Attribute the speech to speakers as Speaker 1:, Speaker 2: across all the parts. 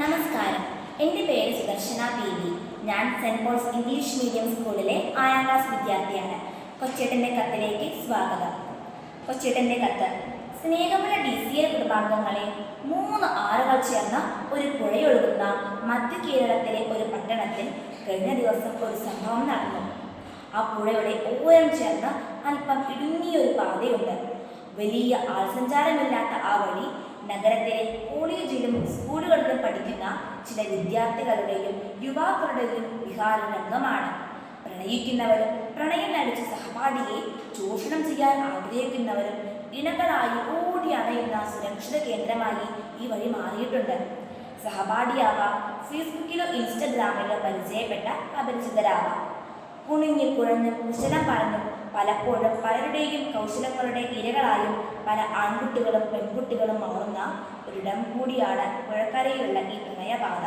Speaker 1: നമസ്കാരം. എന്റെ പേര് സുദർശന പി വി ഞാൻ സെന്റ് പോൾസ് ഇംഗ്ലീഷ് മീഡിയം സ്കൂളിലെ ആറാം ക്ലാസ് വിദ്യാർത്ഥിയാണ്. കൊച്ചേട്ടന്റെ കത്തിലേക്ക് സ്വാഗതം. കൊച്ചേട്ടന്റെ കത്ത്. സ്നേഹമുള്ള ഡി സി എ കുടുംബാംഗങ്ങളെ മൂന്ന് ആറുകൾ ചേർന്ന ഒരു പുഴയൊഴുകുന്ന മധ്യ കേരളത്തിലെ ഒരു പട്ടണത്തിൽ കഴിഞ്ഞ ദിവസം ഒരു സംഭവം നടന്നു. ആ പുഴയുടെ ഓരം ചേർന്ന് അല്പം ഇടുങ്ങിയൊരു പാതയുണ്ട്. വലിയ ആൾസഞ്ചാരമില്ലാത്ത ആ വഴി നഗരത്തിലെ കോളേജിലും സ്കൂളുകളിലും പഠിക്കുന്ന ചില വിദ്യാർത്ഥികളുടെയും യുവാക്കളുടെയും വിഹാര രംഗമാണ് പ്രണയിക്കുന്നവരും പ്രണയം നടിച്ച സഹപാഠിയെ ചൂഷണം ചെയ്യാൻ ആഗ്രഹിക്കുന്നവരും ഇണകളായി ഓടി അണയുന്ന സുരക്ഷിത കേന്ദ്രമായി ഈ വഴി മാറിയിട്ടുണ്ട്. സഹപാഠിയാവാം ഫേസ്ബുക്കിലോ ഇൻസ്റ്റഗ്രാമിലോ പരിചയപ്പെട്ട അപരിചിതരാവാം. കുണിഞ്ഞു കുഴഞ്ഞും കുശലം പറഞ്ഞു. പലപ്പോഴും പലരുടെയും കൗശലങ്ങളുടെ ഇരകളായും പല ആൺകുട്ടികളും പെൺകുട്ടികളും മാറുന്ന ഒരിടം കൂടിയാണ് പുഴക്കരയിലുള്ള ഈ പ്രണയപാത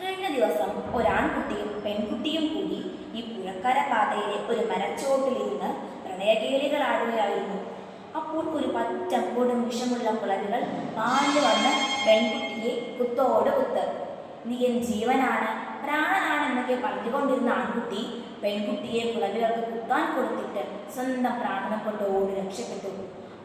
Speaker 1: കഴിഞ്ഞ ദിവസം ഒരാൺകുട്ടിയും പെൺകുട്ടിയും കൂടി ഈ പുഴക്കര പാതയിലെ ഒരു മരച്ചോട്ടിലിരുന്ന് പ്രണയകേളികളാടുകയായിരുന്നു. അപ്പോൾ ഒരു പച്ചപ്പോടും വിഷമുള്ള കുളവികൾ പാഞ്ഞു വന്ന് പെൺകുട്ടിയെ കുത്തോട് കുത്ത്. നീ ജീവനാണ് പ്രാണനാണെന്നൊക്കെ പറഞ്ഞുകൊണ്ടിരുന്ന ആൺകുട്ടി പെൺകുട്ടിയെ കുളവികൾക്ക് കുത്താൻ കൊടുത്തിട്ട് സ്വന്തം പ്രാണനെ കൊണ്ട് ഓടി രക്ഷപ്പെട്ടു.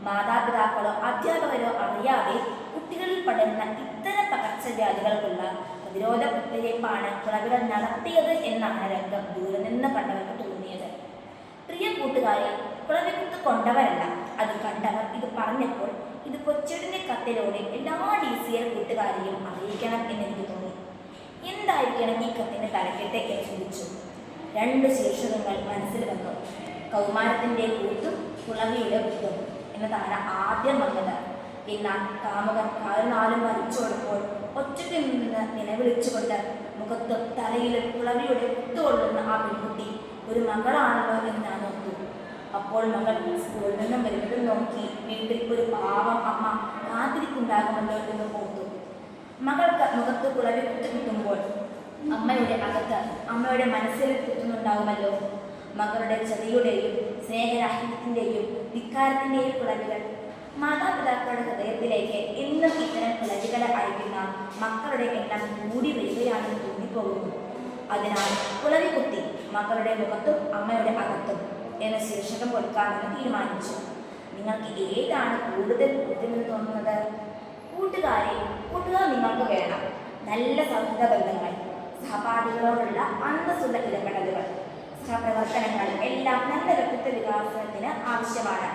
Speaker 1: മാതാപിതാക്കളോ അധ്യാപകരോ അറിയാതെ കുട്ടികളിൽ പടരുന്ന ഇത്തരം പകർച്ചവ്യാധികൾക്കുള്ള പ്രതിരോധ കുത്തിവയ്പ്പാണ് കുളവികൾ നടത്തിയത് എന്നാണ് രംഗം ദൂരെ നിന്ന് കണ്ടവർക്ക് തോന്നിയത്. പ്രിയ കൂട്ടുകാരെ കുളവിക്കുത്ത് കൊണ്ടവരല്ല. അത് കണ്ടവർ ഇത് പറഞ്ഞപ്പോൾ ഇത് കൊച്ചിടിന്റെ കത്തിലൂടെ എല്ലാ ഡി സി എൽ കൂട്ടുകാരെയും അറിയിക്കണം എന്നെനിക്ക് എന്തായിരിക്കണം ഈ കത്തിന്റെ തലക്കെട്ട് എന്ന് ചോദിച്ചു. രണ്ട് ശീർഷകങ്ങൾ മനസ്സിൽ വന്നു. കൗമാരത്തിന്റെ കൂത്തും കുളവിയുടെ കൂത്തും എന്നതാണ് ആദ്യം വന്നത്. എന്നാൽ കാമുകൻ കാൽനാലും വലിച്ചോടുമ്പോൾ ഒറ്റയ്ക്ക് നിന്ന് നിലവിളിച്ചുകൊണ്ട് മുഖത്തും തലയിലും കുളവിയുടെ കുത്തുകൊള്ളുന്ന ആ പെൺകുട്ടി ഒരു മകളാണല്ലോ എന്ന് ഞാൻ നോക്കി അപ്പോൾ മകൾ സ്കൂളിൽ നിന്നും വരുന്നതും നോക്കി വീട്ടിൽ ഒരു പാവം അമ്മ കാത്തിരിക്കുണ്ടാകുമല്ലോ എന്ന് ഓർത്തു. മകൾക്ക് മുഖത്ത് കുളവി കുത്തു കിട്ടുമ്പോൾ അമ്മയുടെ അകത്ത് അമ്മയുടെ മനസ്സിൽ കുത്തുന്നുണ്ടാകുമല്ലോ മകളുടെ ചതിയുടെയും സ്നേഹരാഹിത്യത്തിന്റെയും ധിക്കാരത്തിന്റെയും കുളവികൾ മാതാപിതാക്കളുടെ ഹൃദയത്തിലേക്ക് എന്നും ഇത്തരം കുളവികളെ അയക്കുന്ന മക്കളുടെ എണ്ണം കൂടി വരികയാണെന്ന് തോന്നിപ്പോകുന്നു. അതിനാൽ കുളവി കുത്തി മക്കളുടെ മുഖത്തും അമ്മയുടെ അകത്തും എന്ന ശീർഷകം കൊടുക്കാമെന്ന് തീരുമാനിച്ചു. നിങ്ങൾക്ക് ഏതാണ് കൂടുതൽ ബുദ്ധിമുട്ട് തോന്നുന്നത്? കൂട്ടുകാരെ കൂട്ടുകാർ നിങ്ങൾക്ക് വേണം. നല്ല സൗഹൃദ ബന്ധങ്ങൾ സഹപാഠികളോടുള്ള അന്തസ്സുള്ള ഇടപെടലുകൾ സഹപ്രവർത്തനങ്ങൾ എല്ലാം നല്ല വ്യക്തിത്വ വികാസത്തിന് ആവശ്യമാണ്.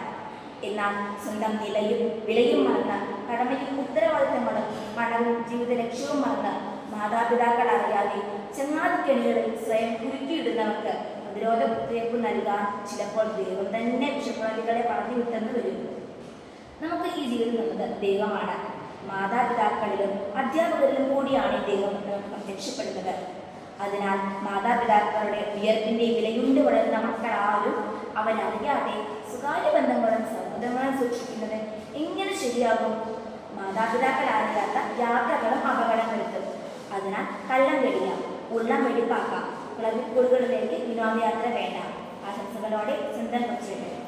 Speaker 1: എന്നാൽ സ്വന്തം നിലയും വിലയും മറന്ന് കടമയും ഉത്തരവാദിത്തങ്ങളും പണവും ജീവിത ലക്ഷ്യവും മറന്ന് മാതാപിതാക്കൾ അറിയാതെ ചങ്ങാതിക്കെണികളിൽ സ്വയം കുരുക്കിയിടുന്നവർക്ക് പ്രതിരോധ കുത്തിവയ്പ് നൽകാൻ ചിലപ്പോൾ ദൈവം തന്നെ വിഷപ്രതികളെ പറഞ്ഞു വിട്ടെന്ന് വരും. നമുക്ക് ഈ ജീവിതം തന്നത് ദൈവമാണ്. മാതാപിതാക്കളിലും അധ്യാപകരിലും കൂടിയാണ് ഇദ്ദേഹം പ്രത്യക്ഷപ്പെടുന്നത് അതിനാൽ മാതാപിതാക്കളുടെ ഉയർപ്പിന്റെ വിലയുണ്ട് വളരുന്ന മക്കളാരും അവരറിയാതെ സ്വകാര്യ ബന്ധങ്ങളും സൗഹൃദങ്ങളും സൂക്ഷിക്കുന്നത് എങ്ങനെ ശരിയാകും? മാതാപിതാക്കൾ അറിയാത്ത യാത്രകളും അപകടം വരുത്തും അതിനാൽ കള്ളം വെടിയാം ഉള്ളം വെടിപ്പാക്കാം. ക്ലബിൽ സ്കൂളുകളിലേക്ക് വിനോദയാത്ര വേണ്ട. ആശംസകളോടെ സ്വന്തം കൊച്ചേട്ടൻ